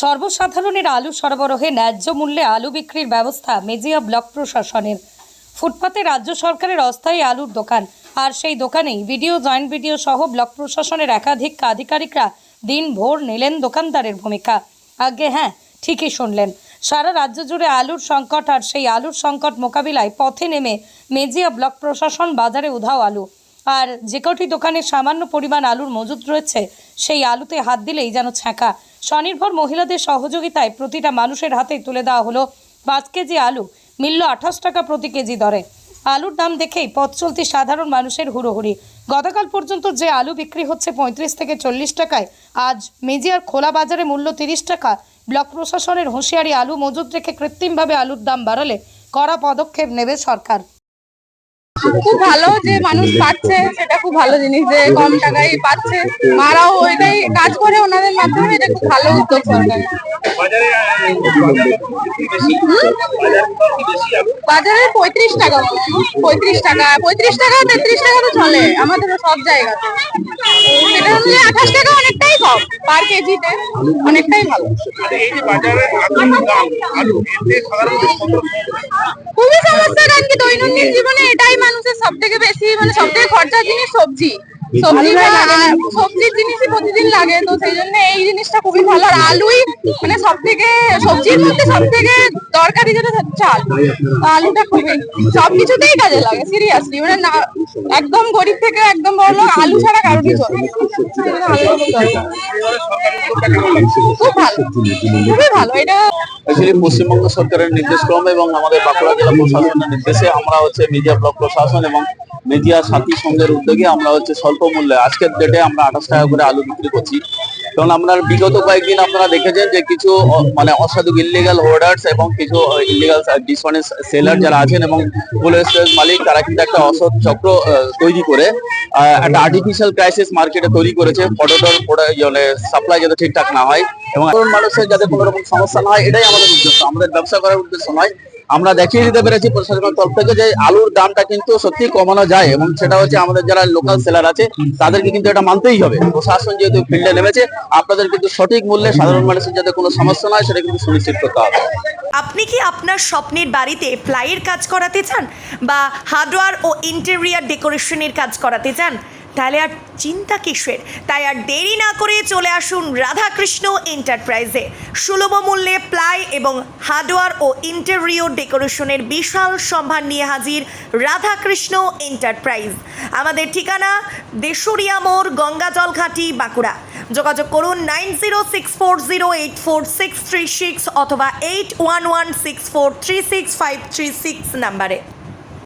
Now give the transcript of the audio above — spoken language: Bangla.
সর্বসাধারণের আলু সরবরাহে ন্যায্য মূল্যে আলু বিক্রির ব্যবস্থা মেজিয়া ব্লক প্রশাসনের। ফুটপাতে রাজ্য সরকারের অস্থায়ী আলুর দোকান। আর সেই দোকানেই ভিডিও, জয়েন্ট ভিডিও সহ ব্লক প্রশাসনের একাধিক আধিকারিকরা দিন ভোর নিলেন দোকানদারের ভূমিকা। আগে হ্যাঁ ঠিকই শুনলেন। সারা রাজ্য জুড়ে আলুর সংকট আর সেই আলুর সংকট মোকাবিলায় পথে নেমে মেজিয়া ব্লক প্রশাসন বাজারে উধাও আলু। আর যে কটি দোকানে সামান্য পরিমাণ আলুর মজুদ রয়েছে সেই আলুতে হাত দিলেই যেন ছ্যাঁকা। স্বনির্ভর মহিলাদের সহযোগিতায় প্রতিটা মানুষের হাতে তুলে দেওয়া হলো পাঁচ কেজি আলু, মিলল আঠাশ টাকা প্রতি কেজি দরে। আলুর দাম দেখেই পথ চলতি সাধারণ মানুষের হুড়োহুড়ি। গতকাল পর্যন্ত যে আলু বিক্রি হচ্ছে পঁয়ত্রিশ থেকে চল্লিশ টাকায়, আজ মেজিয়ার খোলা বাজারে মূল্য তিরিশ টাকা। ব্লক প্রশাসনের হুঁশিয়ারি, আলু মজুদ রেখে কৃত্রিমভাবে আলুর দাম বাড়ালে কড়া পদক্ষেপ নেবে সরকার। খুব ভালো যে মানুষ পাচ্ছে, সেটা খুব ভালো জিনিস যে কম টাকায় পাচ্ছে। মারাও ওইটাই কাজ করে ওনাদের মাধ্যমে, এটা খুব ভালো উদ্যোগ সরকার বাজারে পঁয়ত্রিশ টাকা পঁয়ত্রিশ টাকা পঁয়ত্রিশ টাকা, তেত্রিশ টাকা তো চলে, আমাদের সব জায়গাতে। সেটা অনুযায়ী আঠাশ টাকা অনেকটাই কম পার কেজিতে অনেকটাই ভালো। খুবই সমস্যা, কারণ কি দৈনন্দিন জীবনে সব থেকে বেশি মানে সব থেকে খরচা জিনিস সবজি। সবজির জিনিসই প্রতিদিন লাগে তো সেই জন্য এই জিনিসটা খুবই ভালো। আর আলুই মানে সব থেকে সবজির মধ্যে সব থেকে দরকারি যেটা আলুটা খুবই। কাজে লাগে সিরিয়াসলি মানে না একদম গরিব থেকে একদম বড় লোক আলু ছাড়া কারোরই চলে খুব ভালো। খুবই ভালো। এটা অ্যাকচুয়ালি পশ্চিমবঙ্গ সরকারের নির্দেশক্রমে এবং আমাদের বাঁকুড়া জেলা প্রশাসনের নির্দেশে আমরা হচ্ছে মিডিয়া ব্লক প্রশাসন এবং মিডিয়া সাথী সংঘের উদ্যোগে আমরা হচ্ছে স্বল্প মূল্যে, আজকের ডেটে আমরা আঠাশ টাকা করে আলু বিক্রি করছি। কারণ আপনার বিগত কয়েকদিন আপনারা দেখেছেন যে কিছু মানে অসাধু ইলিগাল হোল্ডার্স এবং কিছু ইলিগাল ডিসঅনেস্ট সেলার যারা আছেন এবং ফুল মালিক, তারা কিন্তু একটা অসৎ চক্র তৈরি করে একটা আর্টিফিশিয়াল ক্রাইসিস মার্কেটে তৈরি করেছে। পটেটোর মানে সাপ্লাই যাতে ঠিকঠাক না হয় এবং মানুষের যাতে কোনো রকম সমস্যা না হয়, এটাই আমাদের উদ্দেশ্য। আমাদের ব্যবসা করার উদ্দেশ্য নয় আমরা দেখিয়ে দিতে পেরেছি প্রশাসনের তরফ থেকে যে আলুর দামটা কিন্তু সত্যি কমানো যায় এবং সেটা হচ্ছে আমাদের যারা লোকাল সেলার আছে, তাদেরকে কিন্তু এটা মানতেই হবে। প্রশাসন যেহেতু ফিল্ডে নেমেছে, আপনাদের কিন্তু সঠিক মূল্যে সাধারণ মানুষের যাতে কোনো সমস্যা না হয়, সেটা কিন্তু সুনিশ্চিত করতে হবে। আপনি কি আপনার স্বপ্নের বাড়িতে প্লাইয়ের কাজ করাতে চান? বা হার্ডওয়্যার ও ইন্টেরিয়ার ডেকোরেশনের কাজ করাতে চান? তাহলে আর চিন্তা কিসের? তাই আর দেরি না করে চলে আসুন রাধাকৃষ্ণ এন্টারপ্রাইজে। সুলভ মূল্যে প্লাই এবং হার্ডওয়ার ও ইন্টেরিয়র ডেকোরেশনের বিশাল সম্ভার নিয়ে হাজির রাধাকৃষ্ণ এন্টারপ্রাইজ। আমাদের ঠিকানা দেশুরিয়া মোড় গঙ্গাজল ঘাটি বাঁকুড়া। যোগাযোগ করুন nine zero six four zero eight four six three six অথবা eight one one six four three six five three six নাম্বারে।